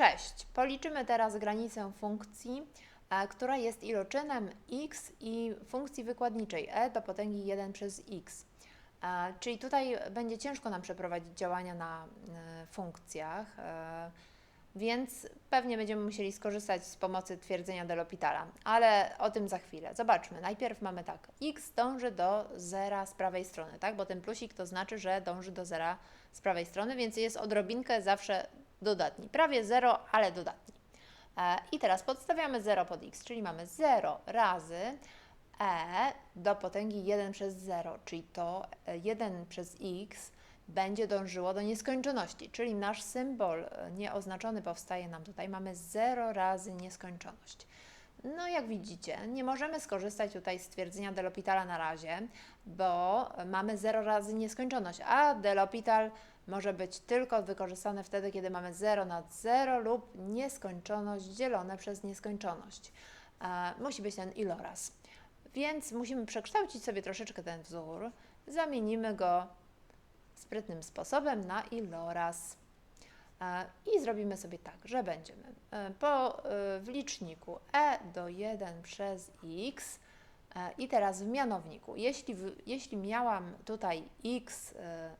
Cześć. Policzymy teraz granicę funkcji, e, która jest iloczynem x i funkcji wykładniczej e do potęgi 1 przez x. E, Czyli tutaj będzie ciężko nam przeprowadzić działania na e, funkcjach, więc pewnie będziemy musieli skorzystać z pomocy twierdzenia de L'Hospitala, ale o tym za chwilę. Zobaczmy. Najpierw mamy tak, x dąży do zera z prawej strony, tak? Bo ten plusik to znaczy, że dąży do zera z prawej strony, więc jest odrobinkę zawsze dodatni. Prawie 0, ale dodatni. E, I teraz podstawiamy 0 pod x, czyli mamy 0 razy e do potęgi 1 przez 0, czyli to e, 1 przez x będzie dążyło do nieskończoności, czyli nasz symbol e, nieoznaczony powstaje nam tutaj. Mamy 0 razy nieskończoność. No jak widzicie, nie możemy skorzystać tutaj z twierdzenia de L'Hospitala na razie, bo mamy 0 razy nieskończoność, a de L'Hospital może być tylko wykorzystane wtedy, kiedy mamy 0 nad 0 lub nieskończoność dzielone przez nieskończoność. E, musi być ten iloraz. Więc musimy przekształcić sobie troszeczkę ten wzór, zamienimy go sprytnym sposobem na iloraz. E, I zrobimy sobie tak, że będziemy e, po, e, w liczniku e do 1 przez x e, i teraz w mianowniku. Jeśli, jeśli miałam tutaj x e,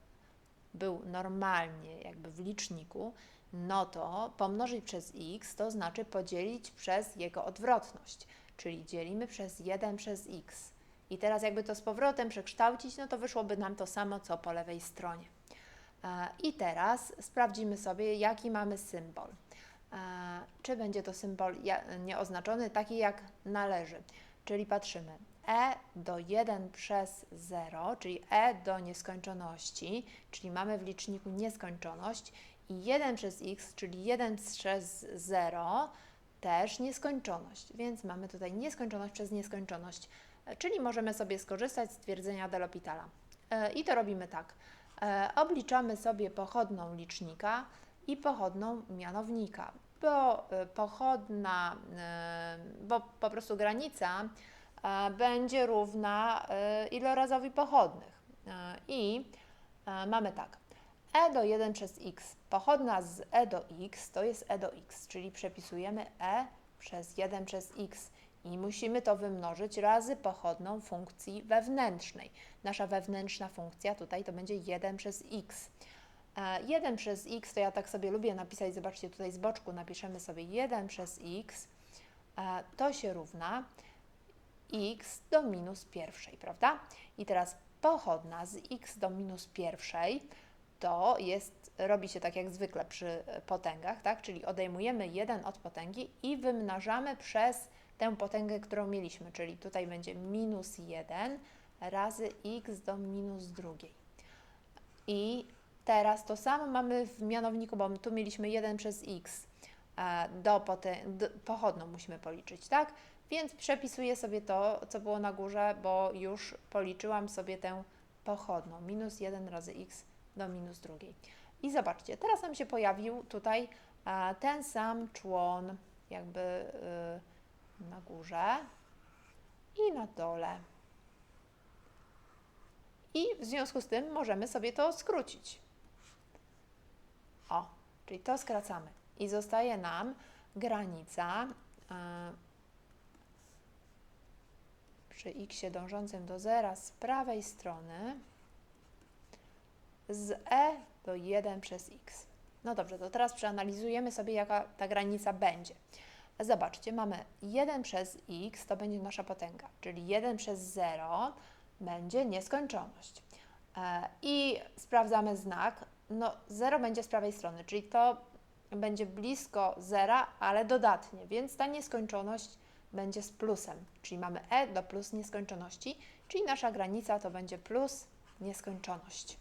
był normalnie jakby w liczniku, no to pomnożyć przez x to znaczy podzielić przez jego odwrotność, czyli dzielimy przez 1 przez x. I teraz jakby to z powrotem przekształcić, no to wyszłoby nam to samo, co po lewej stronie. E, I teraz sprawdzimy sobie, jaki mamy symbol. E, Czy będzie to symbol nieoznaczony, taki jak należy. Czyli patrzymy e do 1 przez 0, czyli e do nieskończoności, czyli mamy w liczniku nieskończoność i 1 przez x, czyli 1 przez 0, też nieskończoność, więc mamy tutaj nieskończoność przez nieskończoność, e, czyli możemy sobie skorzystać z twierdzenia de L'Hospitala. E, I to robimy tak. E, Obliczamy sobie pochodną licznika i pochodną mianownika, bo pochodna, bo po prostu granica będzie równa e, ilorazowi pochodnych. E, I e, mamy tak. e do 1 przez x. Pochodna z e do x to jest e do x, czyli przepisujemy e przez 1 przez x i musimy to wymnożyć razy pochodną funkcji wewnętrznej. Nasza wewnętrzna funkcja tutaj to będzie 1 przez x. E, 1 przez x to ja tak sobie lubię napisać, zobaczcie tutaj z boczku napiszemy sobie 1 przez x, e, to się równa x do minus pierwszej, prawda? I teraz pochodna z x do minus pierwszej to jest, robi się tak jak zwykle przy potęgach, tak? Czyli odejmujemy 1 od potęgi i wymnażamy przez tę potęgę, którą mieliśmy, czyli tutaj będzie minus 1 razy x do minus drugiej. I teraz to samo mamy w mianowniku, bo tu mieliśmy 1 przez x e, do, potę- pochodną musimy policzyć, tak? Więc przepisuję sobie to, co było na górze, bo już policzyłam sobie tę pochodną. Minus 1 razy x do minus drugiej. I zobaczcie, teraz nam się pojawił tutaj e, ten sam człon jakby y, na górze i na dole. I w związku z tym możemy sobie to skrócić. O, czyli to skracamy. I zostaje nam granica e, przy x dążącym do zera z prawej strony z e do 1 przez x. No dobrze, to teraz przeanalizujemy sobie, jaka ta granica będzie. Zobaczcie, mamy 1 przez x, to będzie nasza potęga, czyli 1 przez 0 będzie nieskończoność. E, I sprawdzamy znak. No, 0 będzie z prawej strony, czyli to będzie blisko zera, ale dodatnie, więc ta nieskończoność będzie z plusem, czyli mamy e do plus nieskończoności, czyli nasza granica to będzie plus nieskończoność.